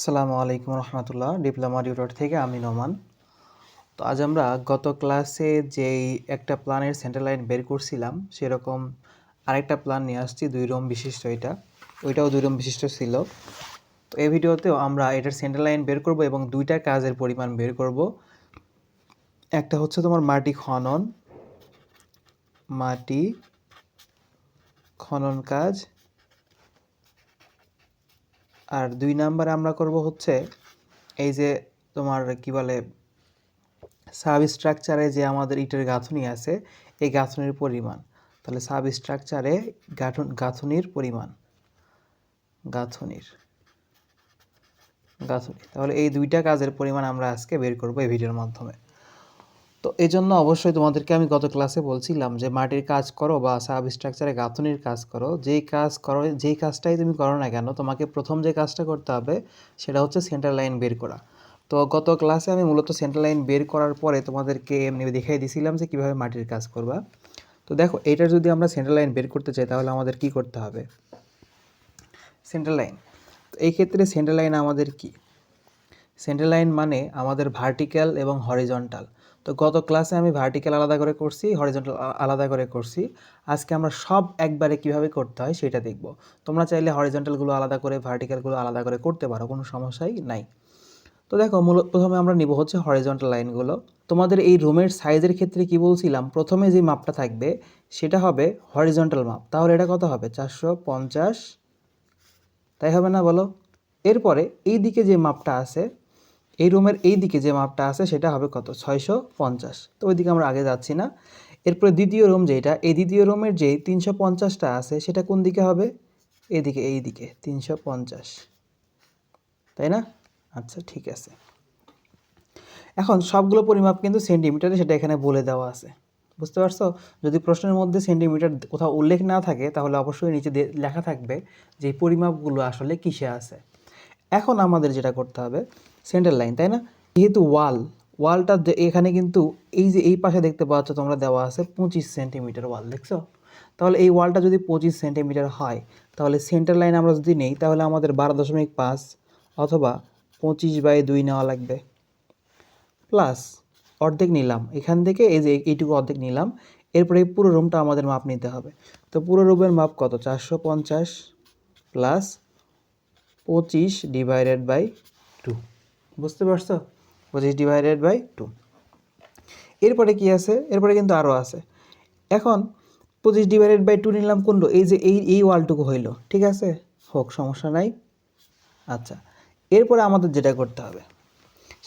আসসালামু আলাইকুম রহমতুল্লাহ, diploma tutor থেকে আমি নোমান। তো আজ আমরা গত ক্লাসে যেই একটা প্ল্যানের সেন্টার লাইন বের করছিলাম, সেরকম আরেকটা প্ল্যান নিয়ে আসছি, দুই রুম বিশিষ্ট এটা। ওইটাও দুই রুম বিশিষ্ট ছিল। তো এই ভিডিওতেও আমরা এটার সেন্টার লাইন বের করব এবং দুইটা কাজের পরিমাণ বের করব। একটা হচ্ছে তোমার মাটি খনন। মাটি খনন কাজ। আর দুই নাম্বারে আমরা করব হচ্ছে এই যে তোমার কি বলে সাব স্ট্রাকচারে যে আমাদের ইটের গাঁথনি আছে, এই গাঁথনির পরিমাণ। তাহলে সাব স্ট্রাকচারে গাঁথন, গাঁথনির পরিমাণ। গাঁথনির। গাঁথনি। তাহলে এই দুইটা কাজের পরিমাণ আমরা আজকে বের করব এই ভিডিওর মাধ্যমে। তো এই জন্য অবশ্যই তোমাদেরকে আমি গত ক্লাসে বলছিলাম যে মাটির কাজ করো বা সাব স্ট্রাকচারে গাঁথনির কাজ করো। যেই কাজ করো, যেই কাজটাই তুমি করো না কেন, তোমাকে প্রথম যে কাজটা করতে হবে সেটা হচ্ছে সেন্টার লাইন বের করা। তো গত ক্লাসে আমি মূলত সেন্টার লাইন বের করার পরে তোমাদেরকে এমনি দেখাই দিয়েছিলাম যে কীভাবে মাটির কাজ করবা। তো দেখো এটার যদি আমরা সেন্টার লাইন বের করতে চাই তাহলে আমাদের কি করতে হবে? সেন্টার লাইন তো এই ক্ষেত্রে সেন্টার লাইন আমাদের কি? সেন্টার লাইন মানে আমাদের ভার্টিক্যাল এবং হরিজন্টাল তো গত ক্লাসে আমি ভার্টিক্যাল আলাদা করে করছি হরিজন্টাল আলাদা করে করছি। আজকে আমরা সব একবারে কীভাবে করতে হয় সেটা দেখব। তোমরা চাইলে হরিজন্টালগুলো আলাদা করে ভার্টিক্যালগুলো আলাদা করে করতে পারো, কোনো সমস্যাই নাই। তো দেখো মূলত প্রথমে আমরা নিব হচ্ছে হরিজন্টাল লাইনগুলো তোমাদের এই রুমের সাইজের ক্ষেত্রে কি বলছিলাম? প্রথমে যে মাপটা থাকবে, সেটা হবে হরিজন্টাল মাপ তাহলে এটা কত হবে? চারশো পঞ্চাশ। তাই হবে না বলো? এরপরে এই দিকে যে মাপটা আছে এই রুমের এই দিকে যে মাপটা আছে সেটা হবে কত? ছয়শো পঞ্চাশ। তো ওই দিকে আমরা আগে যাচ্ছি না। এরপরে দ্বিতীয় রুম যেটা, এই দ্বিতীয় রুমের যেই তিনশো পঞ্চাশটা আছে, সেটা কোন দিকে হবে? এদিকে, এই দিকে, তিনশো পঞ্চাশ। তাই না? আচ্ছা ঠিক আছে। এখন সবগুলো পরিমাপ কিন্তু সেন্টিমিটারে সেটা এখানে বলে দেওয়া আছে। বুঝতে পারছ? যদি প্রশ্নের মধ্যে সেন্টিমিটার কোথাও উল্লেখ না থাকে, তাহলে অবশ্যই নিচে লেখা থাকবে যে পরিমাপগুলো আসলে কিসে আছে। এখন আমাদের যেটা করতে হবে সেন্টার লাইন তাই না? যেহেতু ওয়াল ওয়ালটা এখানে কিন্তু এই যে এই পাশে দেখতে পাচ্ছ তোমরা দেওয়া আছে পঁচিশ সেন্টিমিটার ওয়াল দেখছ? তাহলে এই ওয়ালটা যদি পঁচিশ সেন্টিমিটার হয়, তাহলে সেন্টার লাইন আমরা যদি নেই, তাহলে আমাদের বারো দশমিক পাঁচ অথবা পঁচিশ বাই দুই নেওয়া লাগবে। প্লাস অর্ধেক নিলাম। এখান থেকে এই যে এইটুকু অর্ধেক নিলাম। এরপরে এই পুরো রুমটা আমাদের মাপ নিতে হবে। তো পুরো রুমের মাপ কত? চারশো পঞ্চাশ প্লাস পঁচিশ ডিভাইডেড বাই টু বুঝতে পারছ? পঁচিশ ডিভাইডেড বাই টু এরপরে কি আছে? এরপরে কিন্তু আরও আছে। এখন পঁচিশ ডিভাইডেড বাই টু নিলাম কোনটো? এই যে এই এই ওয়ালটুকু হইল, ঠিক আছে? হোক, সমস্যা নাই। আচ্ছা এরপরে আমাদের যেটা করতে হবে,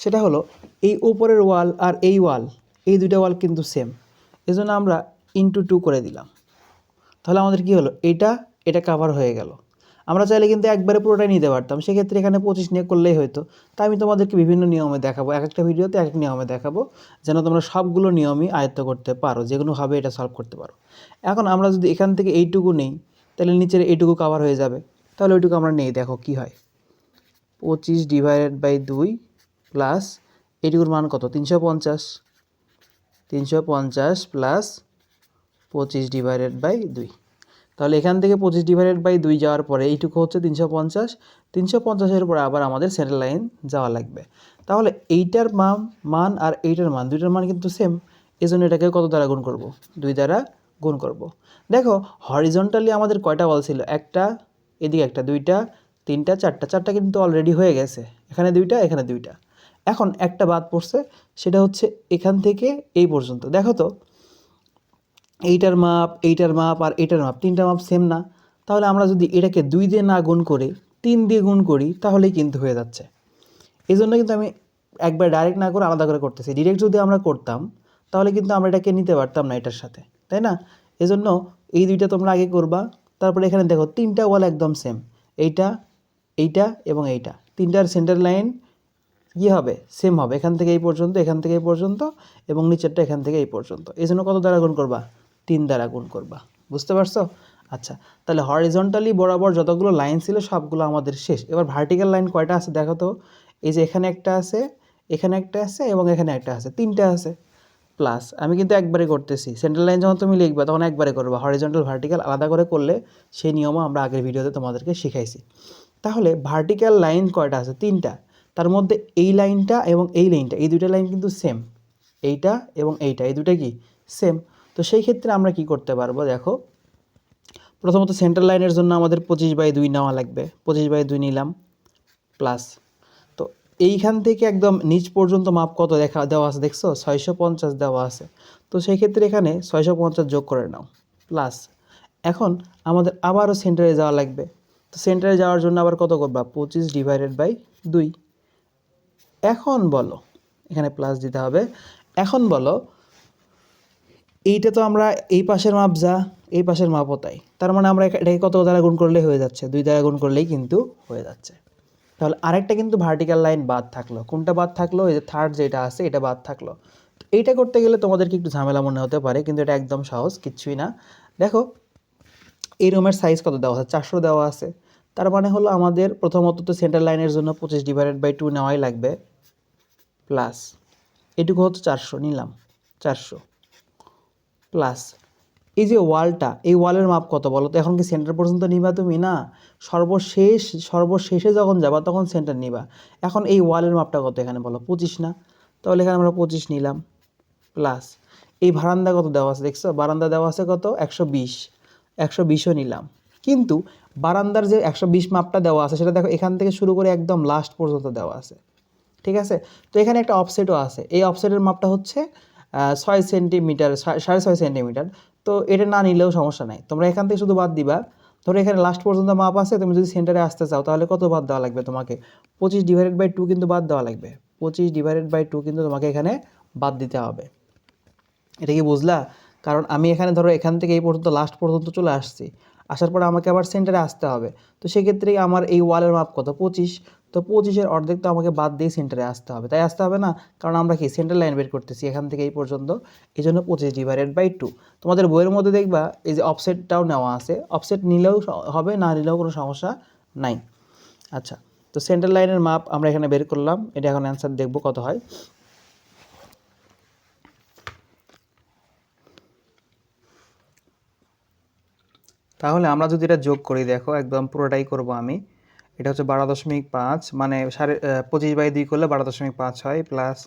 সেটা হলো এই উপরের ওয়াল আর এই ওয়াল, এই দুইটা ওয়াল কিন্তু সেম এজন্য আমরা ইন্টু টু করে দিলাম। তাহলে আমাদের কি হলো? এটা এটা কাভার হয়ে গেল। আমরা চাইলে কিন্তু একবারে পুরোটাই নিতে পারতাম। সেক্ষেত্রে এখানে পঁচিশ নিয়ে করলেই হয়তো। তাই আমি তোমাদেরকে বিভিন্ন নিয়মে দেখাবো। এক একটা ভিডিওতে এক এক নিয়মে দেখাবো, যেন তোমরা সবগুলো নিয়মই আয়ত্ত করতে পারো যে কোনোভাবে এটা সলভ করতে পারো। এখন আমরা যদি এখান থেকে এইটুকু নেই, তাহলে নিচের এইটুকু কাভার হয়ে যাবে। তাহলে ওইটুকু আমরা নেই, দেখো কি হয়। পঁচিশ ডিভাইডেড বাই দুই প্লাস এইটুকুর মান কত? তিনশো পঞ্চাশ। তিনশো পঞ্চাশ প্লাস পঁচিশ ডিভাইডেড বাই দুই। তাহলে এখান থেকে পঁচিশ ডিভাইডেড বাই দুই যাওয়ার পরে এইটুকু হচ্ছে তিনশো পঞ্চাশ। তিনশো পঞ্চাশের পরে আবার আমাদের সেন্টার লাইন যাওয়া লাগবে। তাহলে এইটার মান মান আর এইটার মান, দুইটার মান কিন্তু সেম এই জন্য এটাকে কত দ্বারা গুণ করব? দুই দ্বারা গুণ করব। দেখো হরিজন্টালি আমাদের কয়টা বল ছিল? একটা, এদিকে একটা, দুইটা, তিনটা, চারটা। চারটা কিন্তু অলরেডি হয়ে গেছে। এখানে দুইটা এখানে দুইটা। এখন একটা বাদ পড়ছে, সেটা হচ্ছে এখান থেকে এই পর্যন্ত। দেখো তো এইটার মাপ এইটার মাপ আর এইটার মাপ, তিনটা মাপ সেম না। তাহলে আমরা যদি এটাকে দুই দিয়ে না গুণ করে, তিন দিয়ে গুণ করি, তাহলেই কিন্তু হয়ে যাচ্ছে। এই জন্য কিন্তু আমি একবার ডাইরেক্ট না করে আলাদা করে করতেছি। ডিরেক্ট যদি আমরা করতাম, তাহলে কিন্তু আমরা এটাকে নিতে পারতাম না এটার সাথে, তাই না? এজন্য এই দুইটা তোমরা আগে করবা। তারপরে এখানে দেখো, তিনটা ওয়াল একদম সেম এইটা এইটা এবং এইটা। তিনটার সেন্টার লাইন কী হবে সেম হবে। এখান থেকে এই পর্যন্ত, এখান থেকে এই পর্যন্ত এবং নিচেরটা এখান থেকে এই পর্যন্ত। এই জন্য কত দ্বারা গুণ করবা? দ্বারা গুণ করবা। বুঝতে পারছ? আচ্ছা তাহলে হরিজন্টালি বরাবর যতগুলো লাইন ছিল সবগুলো আমাদের শেষ। এবার ভার্টিক্যাল লাইন কয়টা আছে দেখো তো? এই যে এখানে একটা আছে, এখানে একটা আছে এবং এখানে একটা আছে, তিনটা আছে। প্লাস আমি কিন্তু একবারে করতেছি। সেন্ট্রাল লাইন যখন তুমি লিখবা তখন একবারে করবা। হরিজন্টাল ভার্টিক্যাল আলাদা করে করলে সেই নিয়মও আমরা আগের ভিডিওতে তোমাদেরকে শিখাইছি। তাহলে ভার্টিক্যাল লাইন কয়টা আছে? তিনটা। তার মধ্যে এই লাইনটা এবং এই লাইনটা এই দুইটা লাইন কিন্তু সেম এইটা এবং এইটা, এই দুটা কি? সেম তো সেই ক্ষেত্রে আমরা কি করতে পারব? দেখো, প্রথমত সেন্ট্রাল লাইনের জন্য আমাদের পঁচিশ বাই দুই নেওয়া লাগবে। পঁচিশ বাই দুই নিলাম প্লাস তো এইখান থেকে একদম নিচ পর্যন্ত মাপ কত দেখা, দেওয়া আছে দেখছ? ছয়শো পঞ্চাশ দেওয়া আছে। তো সেই ক্ষেত্রে এখানে ছয়শো পঞ্চাশ যোগ করে নাও প্লাস এখন আমাদের আবারও সেন্টারে যাওয়া লাগবে। তো সেন্টারে যাওয়ার জন্য আবার কত করবা? পঁচিশ ডিভাইডেড বাই দুই। এখন বলো, এখানে প্লাস দিতে হবে। এখন বলো এইটা তো আমরা এই পাশের মাপ যা, এই পাশের মাপও তাই। তার মানে আমরা এটাকে কত দ্বারা গুণ করলেই হয়ে যাচ্ছে? দুই দ্বারা গুণ করলেই কিন্তু হয়ে যাচ্ছে। তাহলে আরেকটা কিন্তু ভার্টিক্যাল লাইন বাদ থাকল। কোনটা বাদ থাকল? এই যে থার্ড যেটা আছে, এটা বাদ থাকল। এইটা করতে গেলে তোমাদেরকে একটু ঝামেলা মনে হতে পারে, কিন্তু এটা একদম সহজ, কিচ্ছুই না। দেখো, এই রুমের সাইজ কত দেওয়া আছে? চারশো দেওয়া আছে। তার মানে হলো আমাদের প্রথমত তো সেন্টার লাইনের জন্য পঁচিশ ডিভাইডেড বাই টু নেওয়াই লাগবে। প্লাস এটুকু হচ্ছে চারশো, নিলাম। চারশো। প্লাস এই যে ওয়ালটা, এই ওয়ালের মাপ কত বলো তো? এখন কি সেন্টার পর্যন্ত নিবা তুমি? না, সর্বশেষ, সর্বশেষে যখন যাবা তখন সেন্টার নিবা। এখন এই ওয়ালের মাপটা কত এখানে বলো? পঁচিশ না? তাহলে এখানে আমরা পঁচিশ নিলাম, প্লাস এই বারান্দা কত দেওয়া আছে দেখছ? বারান্দা দেওয়া আছে কত? একশো বিশ। একশো বিশও নিলাম। কিন্তু বারান্দার যে একশো বিশ মাপটা দেওয়া আছে সেটা দেখো এখান থেকে শুরু করে একদম লাস্ট পর্যন্ত দেওয়া আছে। ঠিক আছে? তো এখানে একটা অফসেটও আছে। এই অফসেটের মাপটা হচ্ছে ছয় সেন্টিমিটার সাড়ে ছয় সেন্টিমিটার। তো এটা না নিলেও সমস্যা নাই। তোমরা এখান থেকে শুধু বাদ দিবা। ধরো এখানে লাস্ট পর্যন্ত মাপ আছে, তুমি যদি সেন্টারে আসতে চাও, তাহলে কত বাদ দেওয়া লাগবে তোমাকে? পঁচিশ ডিভাইডেড বাই টু কিন্তু বাদ দেওয়া লাগবে। পঁচিশ ডিভাইডেড বাই টু কিন্তু তোমাকে এখানে বাদ দিতে হবে। এটা কি বুঝলা? কারণ আমি এখানে ধরো এখান থেকে এই পর্যন্ত লাস্ট পর্যন্ত চলে আসছি। আসার পরে আমাকে আবার সেন্টারে আসতে হবে। তো সেক্ষেত্রে আমার এই ওয়ালের মাপ কত? পঁচিশ। তো পঁচিশের অর্ধেক তো আমাকে বাদ দিয়ে সেন্টারে আসতে হবে। তাই আসতে হবে না? কারণ আমরা কি? সেন্টার লাইন বের করতেছি এখান থেকে এই পর্যন্ত। এই জন্য পঁচিশ ডিভাইডেড বাই টু তোমাদের বইয়ের মধ্যে দেখবা, এই যে অফসেটটাও নেওয়া আছে। অফসেট নিলেও হবে, না নিলেও কোনো সমস্যা নাই। আচ্ছা তো সেন্টার লাইনের মাপ আমরা এখানে বের করলাম। এটা এখন অ্যান্সার দেখব কত হয়। তাহলে আমরা যদি এটা যোগ করি, দেখো একদম পুরোটাই করব আমি। এটা হচ্ছে বারো দশমিক পাঁচ মানে সাড়ে পঁচিশ বাই দুই করলে বারো দশমিক পাঁচ হয় প্লাস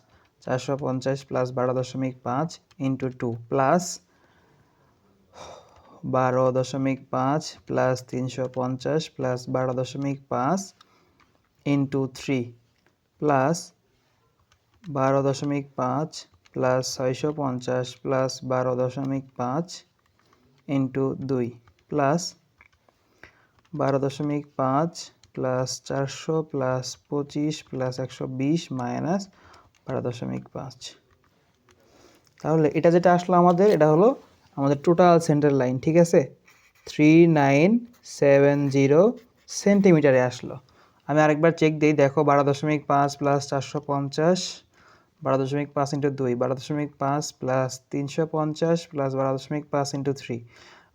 চারশো পঞ্চাশ প্লাস বারো দশমিক পাঁচ ইন্টু টু প্লাস বারো দশমিক পাঁচ প্লাস তিনশো পঞ্চাশ প্লাস বারো দশমিক পাঁচ ইন্টু থ্রি প্লাস বারো দশমিক পাঁচ প্লাস ছয়শো পঞ্চাশ প্লাস বারো দশমিক পাঁচ ইন্টু দুই। প্লাস বারো দশমিক পাঁচ প্লাস চারশো প্লাস পঁচিশ প্লাস একশো বিশ মাইনাস বারো দশমিক পাঁচ। তাহলে এটা যেটা আসলো আমাদের, এটা হলো আমাদের টোটাল সেন্টার লাইন ঠিক আছে? থ্রি নাইন সেভেন জিরো সেন্টিমিটারে আসলো। আমি আরেকবার চেক দিই, দেখো বারো দশমিক পাঁচ প্লাস চারশো পঞ্চাশ, বারো দশমিক পাঁচ ইন্টু দুই, বারো দশমিক পাঁচ প্লাস তিনশো পঞ্চাশ প্লাস বারো দশমিক পাঁচ ইন্টু থ্রি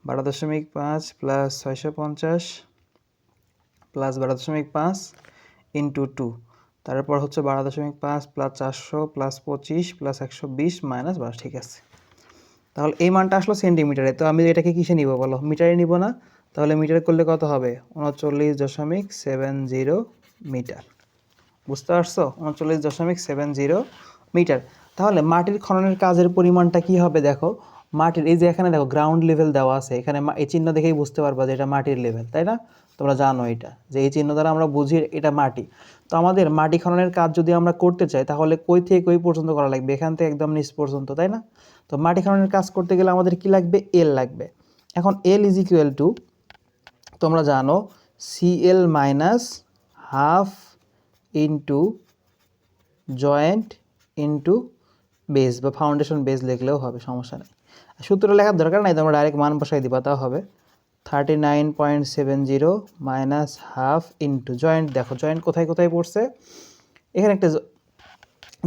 বারো দশমিক পাঁচ প্লাস ছয়শো পঞ্চাশ প্লাস বারো দশমিক পাঁচ ইন্টু টু তারপর হচ্ছে বারো দশমিক পাঁচ প্লাস চারশো প্লাস পঁচিশ প্লাস একশো বিশ মাইনাস বারো, ঠিক আছে। তাহলে এই মানটা আসলো সেন্টিমিটারে তো আমি এটাকে কিসে নিব বলো? মিটারে নিব না? তাহলে মিটার করলে কত হবে? উনচল্লিশ দশমিক সেভেন জিরো মিটার। বুঝতে পারছ? উনচল্লিশ দশমিক সেভেন জিরো মিটার। তাহলে মাটির খননের কাজের পরিমাণটা কি হবে দেখো? মাটির, এই যে এখানে দেখো গ্রাউন্ড লেভেল দেওয়া আছে, এখানে এই চিহ্ন দেখেই বুঝতে পারবা যে এটা মাটির লেভেল তাই না? তোমরা জানো এটা, যে এই চিহ্ন দ্বারা আমরা বুঝি এটা মাটি। তো আমাদের মাটি খননের কাজ যদি আমরা করতে চাই, তাহলে কই থেকে কই পর্যন্ত করা লাগবে? এখান থেকে একদম নিচ পর্যন্ত, তাই না? তো মাটি খননের কাজ করতে গেলে আমাদের কি লাগবে? এল লাগবে। এখন এল ইজ ইকুয়াল টু তোমরা জানো CL minus half into joint into base বা ফাউন্ডেশন বেস লিখলেও হবে, সমস্যা নেই। সূত্র লেখার দরকার নাই, তোমরা ডাইরেক্ট মান বসাই দিবা, তাও হবে। Thirty nine point seven zero minus half into joint দেখো জয়েন্ট কোথায় কোথায় পড়ছে? এখানে একটা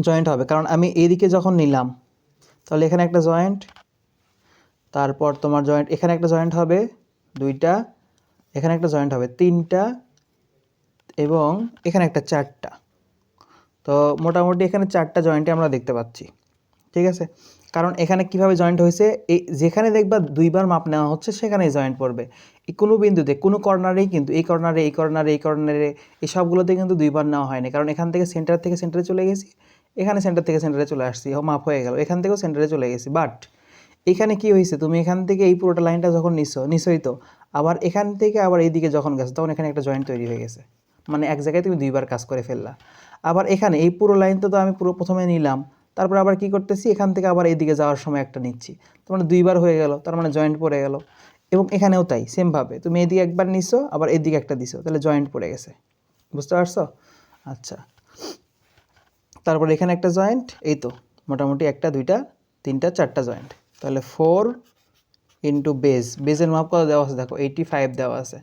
জয়েন্ট হবে, কারণ আমি এইদিকে যখন নিলাম, তাহলে এখানে একটা জয়েন্ট তারপর তোমার জয়েন্ট এখানে একটা জয়েন্ট হবে, দুইটা, এখানে একটা জয়েন্ট হবে, তিনটা, এবং এখানে একটা চারটা। তো মোটামুটি এখানে চারটা জয়েন্টে আমরা দেখতে পাচ্ছি, ঠিক আছে? কারণ এখানে কীভাবে জয়েন্ট হয়েছে, এই যেখানে দেখবা দুইবার মাপ নেওয়া হচ্ছে, সেখানেই জয়েন্ট পড়বে। এই কোনো বিন্দুতে, কোনো কর্নারেই কিন্তু, এই কর্নারে এই কর্নারে এই কর্নারে, এই সবগুলোতে কিন্তু দুইবার নেওয়া হয়নি। কারণ এখান থেকে সেন্টার থেকে সেন্টারে চলে গেছি, এখানে সেন্টার থেকে সেন্টারে চলে আসছি ও মাপ হয়ে গেল, এখান থেকেও সেন্টারে চলে গেছি। বাট এখানে কি হয়েছে, তুমি এখান থেকে এই পুরোটা লাইনটা যখন নিছো, নিছই তো, আবার এখান থেকে আবার এইদিকে যখন গেছো, তখন এখানে একটা জয়েন্ট তৈরি হয়ে গেছে। মানে এক জায়গায় তুমি দুইবার কাজ করে ফেললা। আবার এখানে এই পুরো লাইনটা তো আমি পুরো প্রথমে নিলাম তারপর আবার কি করতেছি? এখান থেকে আবার এইদিকে যাওয়ার সময় একটা নিচ্ছি। তার মানে দুইবার হয়ে গেল, তার মানে জয়েন্ট পড়ে গেল। এবং এখানেও তাই সেমভাবে তুমি এদিকে একবার নিছো, আবার এদিকে একটা দিছো, তাহলে জয়েন্ট পড়ে গেছে। বুঝতে পারছ? আচ্ছা। তারপর এখানে একটা জয়েন্ট এই তো, মোটামুটি একটা, দুইটা, তিনটা, চারটা জয়েন্ট তাহলে ফোর ইন্টু বেজ বেজের মাপ কত দেওয়া আছে দেখো এইটি ফাইভ দেওয়া আছে।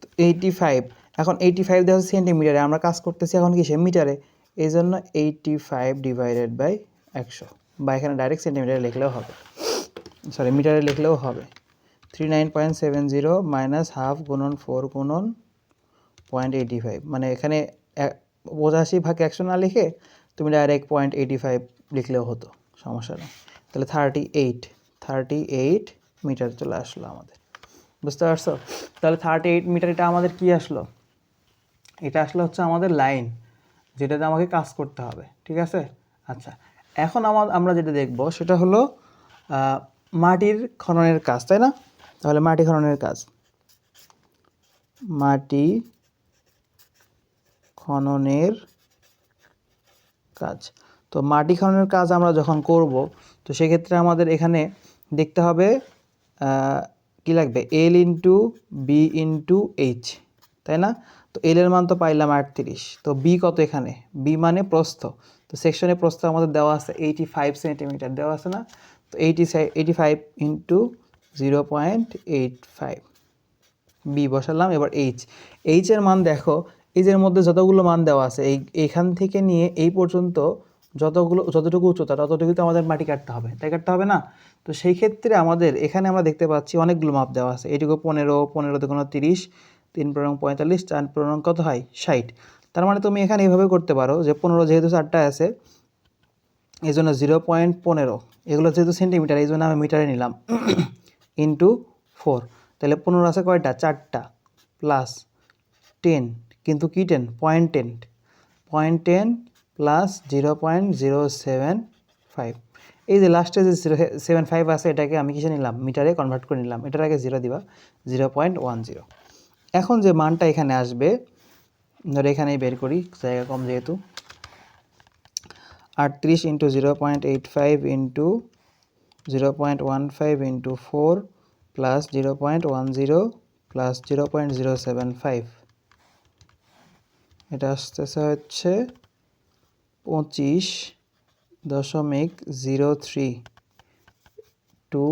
তো এইটি ফাইভ এখন এইটি ফাইভ দেওয়া আছে সেন্টিমিটারে আমরা কাজ করতেছি এখন কিসে? মিটারে। এই জন্য এইটি ফাইভ ডিভাইডেড বাই একশো। বা এখানে ডাইরেক্ট সেন্টিমিটারে লিখলেও হবে। সরি মিটারে লিখলেও হবে। Three nine point seven zero minus half গুণন ফোর গুণন পয়েন্ট এইটি ফাইভ মানে এখানে পঁচাশি ভাগ একশো না লিখে তুমি ডাইরেক্ট পয়েন্ট এইটি ফাইভ লিখলেও হতো, সমস্যা নেই। তাহলে thirty eight thirty eight metre চলে আসলো আমাদের। বুঝতে পারছ? তাহলে থার্টি এইট মিটার এটা আমাদের কি আসলো? এটা আসলে হচ্ছে আমাদের লাইন যেটাতে আমাকে কাজ করতে হবে, ঠিক আছে? আচ্ছা এখন আমার আমরা যেটা দেখব সেটা হলো মাটির খননের কাজ, তাই না? তাহলে মাটি খননের কাজ। মাটি খননের কাজ। তো মাটি খননের কাজ আমরা যখন করব, তো সেক্ষেত্রে আমাদের এখানে দেখতে হবে কি লাগবে? L into B into H তাই না? তো এল এর মান তো পাইলাম আটত্রিশ। তো বি কত এখানে? বি মানে প্রস্থ। তো সেকশনে প্রস্থ আমাদের দেওয়া আছে এইটি ফাইভ সেন্টিমিটার দেওয়া আছে না? তো eighty eighty five into zero point eight five B বসালাম, এবার এইচ এইচ এর মান দেখো এই যে এর মধ্যে যতগুলো মান দেওয়া আছে, এই এখান থেকে নিয়ে এই পর্যন্ত যতগুলো যতটুকু উচ্চতা ততটুকু তো আমাদের মাটি কাটতে হবে। তাই কাটতে হবে না? তো সেই ক্ষেত্রে আমাদের এখানে আমরা দেখতে পাচ্ছি অনেকগুলো মাপ দেওয়া আছে। এইটুকু পনেরো পনেরো কোনো তিরিশ। তিন পনেরো পঁয়তাল্লিশ, চার পনেরো কত হয়? ষাট। তার মানে তুমি এখানে এইভাবে করতে পারো যে পনেরো যেহেতু চারটা আছে, এই জন্য জিরো পয়েন্ট পনেরো। এগুলো যেহেতু সেন্টিমিটার এই জন্য আমি মিটারে নিলাম। ইন্টু ফোর তাহলে পনেরো আছে কয়টা? চারটা প্লাস টেন কিন্তু কি ten point ten point ten plus zero point zero seven five এই যে লাস্টে যে জিরো সেভেন ফাইভ আছে, এটাকে আমি কিসে নিলাম? মিটারে কনভার্ট করে নিলাম। এটার আগে জিরো দিবা। জিরো পয়েন্ট ওয়ান জিরো এখন যে মানটা এখানে আসবে, ধরো এখানেই বের করি, জায়গা কম যেহেতু, আটত্রিশ into zero point eight five into zero point one five into four plus zero point one zero plus zero point zero seven five এটা আসতেছে হচ্ছে পঁচিশ দশমিক জিরো থ্রি টু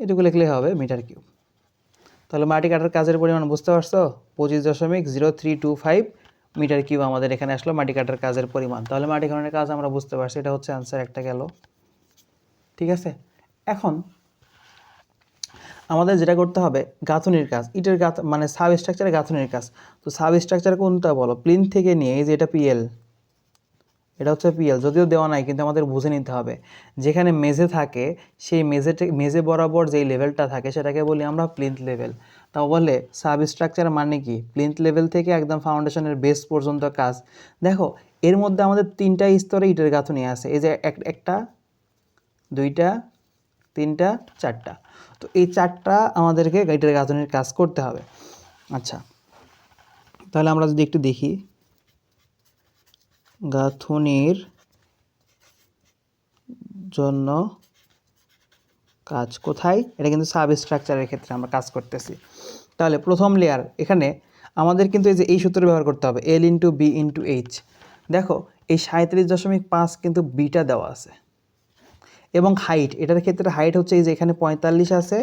এটুকু লিখলেই হবে মিটার কিউব। তাহলে মাটি কাটার কাজের পরিমাণ বুঝতে পারছ? পঁচিশ দশমিক zero three two five metre cube আমাদের এখানে আসলো মাটি কাটার কাজের পরিমাণ। তাহলে মাটি খননের কাজ আমরা বুঝতে পারছি, এটা হচ্ছে অ্যান্সার একটা গেল। ঠিক আছে? এখন আমাদের যেটা করতে হবে, গাঁথনির কাজ, ইটের গাঁথ মানে সাব স্ট্রাকচারের গাঁথনির কাজ। তো সাব স্ট্রাকচার কোনটা বলো? প্লিন থেকে নিয়ে, এই যে এটা পিএল এটা হচ্ছে পিএল। যদিও দেওয়া নাই, কিন্তু আমাদের বুঝে নিতে হবে। যেখানে মেঝে থাকে, সেই মেঝেতে মেঝে বরাবর যেই লেভেলটা থাকে, সেটাকে বলি আমরা প্লিন্থ লেভেল। তা বলে সাব স্ট্রাকচার মানে কি? প্লিন্থ লেভেল থেকে একদম ফাউন্ডেশনের বেস পর্যন্ত কাজ। দেখো, এর মধ্যে আমাদের তিনটা স্তরে ইটের গাঁথনি আছে। এই যে এক- একটা, দুইটা, তিনটা, চারটা। তো এই চারটা আমাদেরকে ইটের গাঁথনির কাজ করতে হবে। আচ্ছা তাহলে আমরা যদি একটু দেখি। গাঁথনির জন্য কাজ কোথায়? এটা কিন্তু সাব স্ট্রাকচারের ক্ষেত্রে আমরা কাজ করতেছি। তাহলে প্রথম লেয়ার এখানে আমাদের কিন্তু এই যে এই সূত্র ব্যবহার করতে হবে L into B into H দেখো, এই সাঁত্রিশ দশমিক পাঁচ কিন্তু বিটা দেওয়া আছে। এবং হাইট এটার ক্ষেত্রে হাইট হচ্ছে এই যে এখানে পঁয়তাল্লিশ আছে।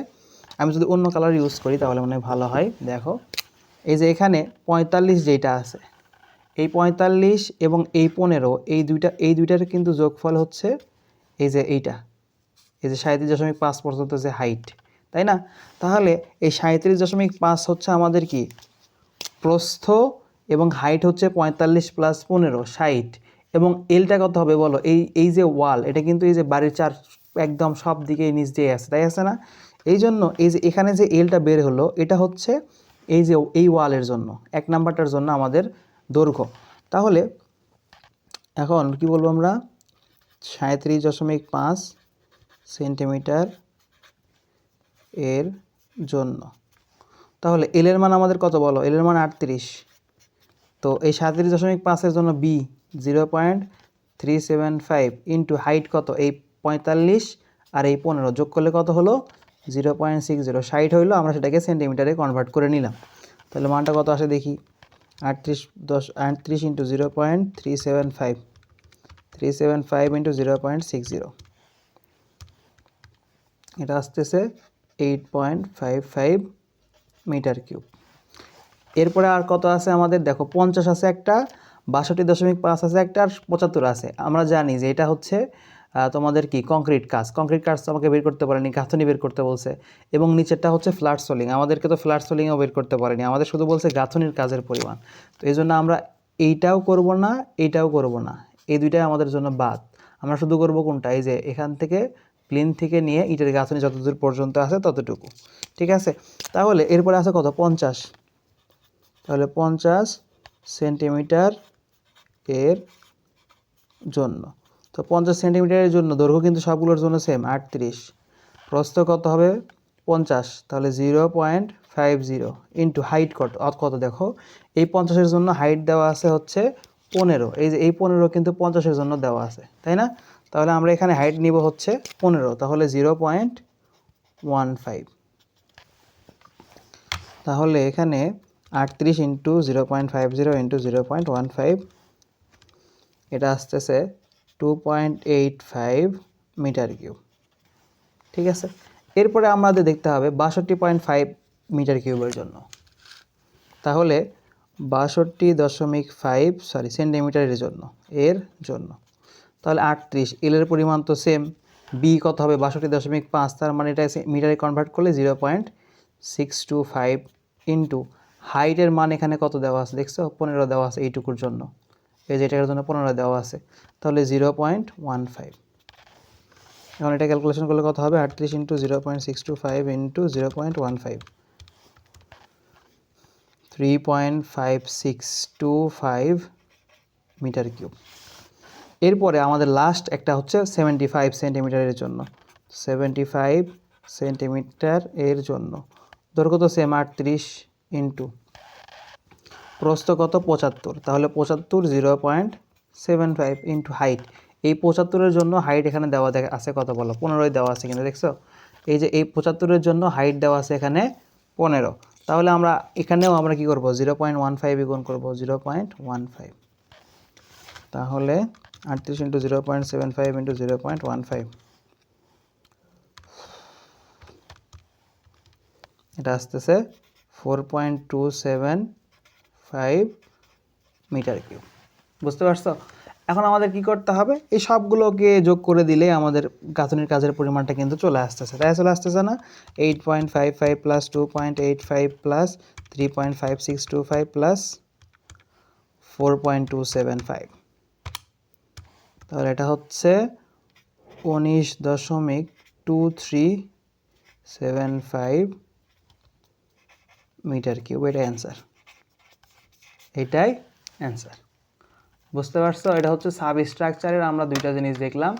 আমি যদি অন্য কালার ইউজ করি তাহলে মনে হয় ভালো হয়। দেখো, এই যে এখানে পঁয়তাল্লিশ যেটা আছে এই পঁয়তাল্লিশ এবং এই পনেরো, এই দুইটা, এই দুইটার কিন্তু যোগফল হচ্ছে এই যে এইটা। এই যে সাঁত্রিশ দশমিক পাঁচ পর্যন্ত যে হাইট, তাই না? তাহলে এই সাঁত্রিশ দশমিক পাঁচ হচ্ছে আমাদের কি? প্রস্থ এবং হাইট হচ্ছে পঁয়তাল্লিশ প্লাস পনেরো ষাট এবং এলটা কত হবে বলো? এই এই যে ওয়াল, এটা কিন্তু এই যে বাড়ির চার, একদম সব দিকে নিচ দিয়ে আছে, তাই আছে না? এই জন্য এই যে এখানে যে এলটা বের হলো, এটা হচ্ছে এই যে, এই ওয়ালের জন্য, এক নাম্বারটার জন্য আমাদের দৈর্ঘ্য। তাহলে এখন কি বলব আমরা? সাঁত্রিশ দশমিক পাঁচ সেন্টিমিটার এর জন্য। তাহলে এল এর মান আমাদের কত বলো? এল এর মান আটত্রিশ। তো এই সাঁত্রিশ দশমিক পাঁচের জন্য B zero point three seven five into height কত? এই পঁয়তাল্লিশ আর এই পনেরো যোগ করলে কত হলো? Zero point six zero. ষাট হইল, আমরা সেটাকে সেন্টিমিটারে কনভার্ট করে নিলাম। তাহলে মানটা কত আসে দেখি। আটত্রিশ দশ, আটত্রিশ into zero point three seven five, three seven five into zero point six zero. এটা আসতেছে eight point five five metre cube. এরপরে আর কত আছে আমাদের? দেখো, পঞ্চাশ আছে একটা, বাষট্টি দশমিক পাঁচ আছে একটা, আর পঁচাত্তর আছে। আমরা জানি যে এটা হচ্ছে তোমাদের কি? কংক্রিট কাজ। কংক্রিট কাজ আমাকে বের করতে পারেনি, গাঁথনি বের করতে বলছে। এবং নিচেরটা হচ্ছে ফ্ল্যাট সোলিং আমাদেরকে তো ফ্ল্যাট সোলিংও বের করতে পারেনি। আমাদের শুধু বলছে গাঁথনির কাজের পরিমাণ। তো এই জন্য আমরা এইটাও করব না, এইটাও করব না। এই দুইটাই আমাদের জন্য বাদ। আমরা শুধু করব কোনটা? এই যে এখান থেকে প্লেন থেকে নিয়ে ইটের গাঁথনি যতদূর পর্যন্ত আছে ততটুকু। ঠিক আছে? তাহলে এরপরে আছে কত? পঞ্চাশ। তাহলে পঞ্চাশ সেন্টিমিটার এর জন্য। তো পঞ্চাশ সেন্টিমিটারের জন্য দৈর্ঘ্য কিন্তু সবগুলোর জন্য সেম আটত্রিশ। প্রস্থ কত হবে? পঞ্চাশ। তাহলে zero point five zero into height কত, অত কত দেখো? এই পঞ্চাশের জন্য হাইট দেওয়া আছে হচ্ছে পনেরো। এই যে এই পনেরো কিন্তু পঞ্চাশের জন্য দেওয়া আছে, তাই না? তাহলে আমরা এখানে হাইট নিব হচ্ছে পনেরো, তাহলে জিরো পয়েন্ট ওয়ান ফাইভ তাহলে এখানে আটত্রিশ into zero point five zero into zero point one five এটা আসতেছে two point eight five metre cube ঠিক আছে? এরপরে আমাদের দেখতে হবে বাষট্টি পয়েন্ট ফাইভ মিটার কিউবের জন্য। তাহলে বাষট্টি দশমিক ফাইভ সরি সেন্টিমিটারের জন্য, এর জন্য। তাহলে আটত্রিশ এলের পরিমাণ তো সেম বি কত হবে? বাষট্টি দশমিক পাঁচ, তার মানে এটা মিটারে কনভার্ট করলে zero point six two five into হাইটের মান এখানে কত দেওয়া আছে? দেখছ? পনেরো দেওয়া আছে এইটুকুর জন্য। এই যে এটার জন্য পনেরো দেওয়া আছে, তাহলে জিরো পয়েন্ট ওয়ান ফাইভ। এখন এটা ক্যালকুলেশন করলে কত হবে? আটত্রিশ into zero point six two five into zero point one five. Three point five six two five metre cube এরপরে আমাদের লাস্ট একটা হচ্ছে সেভেন্টি ফাইভ সেন্টিমিটারের জন্য। সেভেন্টি ফাইভ সেন্টিমিটার এর জন্য। দৈর্ঘ্য তো সেম আটত্রিশ ইন্টু প্রস্থ কত? পঁচাত্তর। তাহলে পঁচাত্তর zero point seven five into height. এই পঁচাত্তরের জন্য হাইট এখানে দেওয়া দেখা আছে কত বলো? পনেরোই দেওয়া আছে কিন্তু দেখছ? এই যে এই পঁচাত্তরের জন্য হাইট দেওয়া আছে এখানে পনেরো। তাহলে আমরা এখানেও আমরা কি করব? জিরো পয়েন্ট ওয়ান ফাইভ গুণ করব, জিরো পয়েন্ট ওয়ান ফাইভ। তাহলে আটত্রিশ into zero point seven five into zero point one five. এটা আসতেছে four point two seven five metre cube বুঝতে পারছ? এখন আমাদের কি করতে হবে? এই সবগুলোকে যোগ করে দিলে আমাদের গাঁথনির কাজের পরিমাণটা কিন্তু চলে আসতেছে। তাই চলে আসতেছে না? Eight point five five plus two point eight five plus three point five six two five plus four point two seven five তাহলে এটা হচ্ছে উনিশ দশমিক two three seven five metre cube এটাই অ্যান্সার এটাই অ্যান্সার বুঝতে পারছ? এটা হচ্ছে সাব স্ট্রাকচারের আমরা দুইটা জিনিস দেখলাম।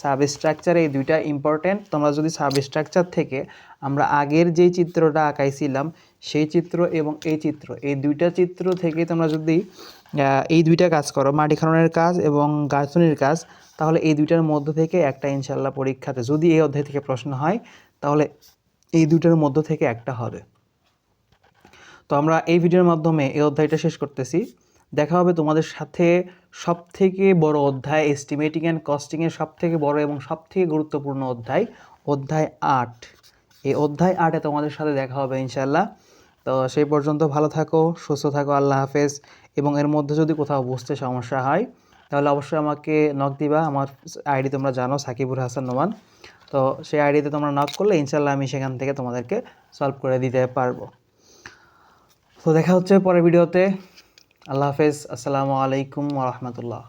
সাব স্ট্রাকচারে এই দুইটা ইম্পর্টেন্ট তোমরা যদি সাব স্ট্রাকচার থেকে আমরা আগের যেই চিত্রটা আঁকাইছিলাম, সেই চিত্র এবং এই চিত্র, এই দুইটা চিত্র থেকে তোমরা যদি এই দুইটা কাজ করো, মাটি খননের কাজ এবং গাছনির কাজ, তাহলে এই দুইটার মধ্য থেকে একটা ইনশাল্লাহ পরীক্ষাতে, যদি এই অধ্যায় থেকে প্রশ্ন হয়, তাহলে এই দুইটার মধ্য থেকে একটা হবে। তো আমরা এই ভিডিওর মাধ্যমে এই অধ্যায়টা শেষ করতেছি। দেখা হবে তোমাদের সাথে সব থেকে বড় অধ্যায় এস্টিমেটিং অ্যান্ড কস্টিংয়ের সব থেকে বড় এবং সব থেকে গুরুত্বপূর্ণ অধ্যায় অধ্যায় আট। এই অধ্যায় আটে তোমাদের সাথে দেখা হবে ইনশাল্লাহ তো সেই পর্যন্ত ভালো থাকো, সুস্থ থাকো, আল্লাহ হাফেজ। এবং এর মধ্যে যদি কোথাও বুঝতে সমস্যা হয়, তাহলে অবশ্যই আমাকে নক দিবা। আমার আইডি তোমরা জানো সাকিবুর হাসান নোমান। তো সেই আইডিতে তোমরা নক করলে ইনশাল্লাহ আমি সেখান থেকে তোমাদেরকে সলভ করে দিতে পারব। তো দেখা হচ্ছে পরের ভিডিওতে। আল্লাহ হাফেজ। আসসালামু আলাইকুম রহমতুল্লাহ।